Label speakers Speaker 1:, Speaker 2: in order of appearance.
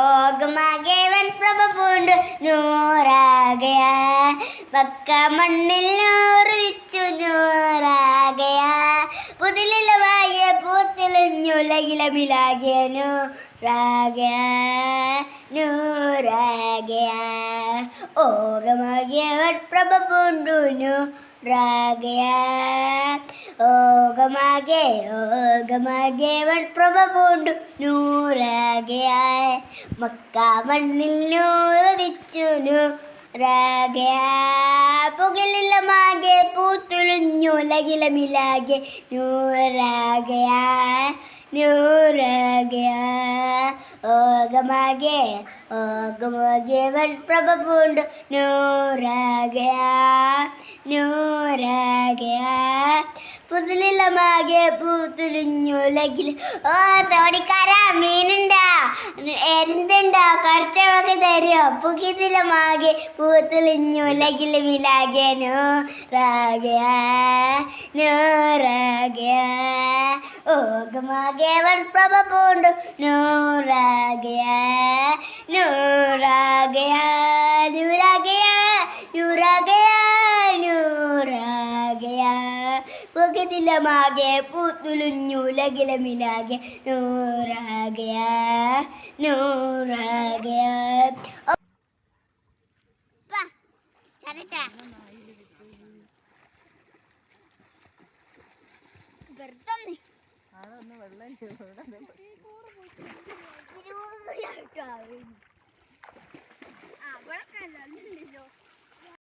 Speaker 1: ഓഗമാകേവൻ പ്രഭ പൂണ്ടു നൂറാകയ പക്ക മണ്ണിൽ നൂറിച്ചു നൂറാകയ പുതിലിലമായ പൂത്തിലഞ്ഞുലകിലമിലാകിയ നൂറാകയ നൂറാകയ ഓഗമാകിയവൻ പ്രഭ പൂണ്ടു നൂറാകയാ ഓഗമാകെ വൺ പ്രഭ പൂണ്ടു. നൂറാകയായ മക്ക മണ്ണിൽ നൂറിച്ചു പുകലിലമാകെ പൂത്തുളിഞ്ഞു ലകിലമിലാകെ. നൂറാകയാ നൂറാകയാ ഓകമാകെ ഓഗമാകേവൻ പ്രഭ പൂണ്ടു. നൂറാകയാ നൂറാകയാ പുതിലിലമാകെ പൂത്തുലിഞ്ഞുലകിൽ ഓ തോണിക്കാരാ മീനുണ്ടാ. എന്തുണ്ടാ? കുറച്ചൊക്കെ തരുമോ പുകിതിലമാകെ പൂത്തുലിഞ്ഞുലകിൽ മിലാകെ നോ രാഗ ഓകമാകെ വൻ പ്രഭ പൂണ്ടു നോ നൂറാകയാ പുകതിലമാകെ പൂത്തുലുഞ്ഞുലകിലമിലാകെ നൂറാകയാ നൂറാകയാ
Speaker 2: വെള്ളം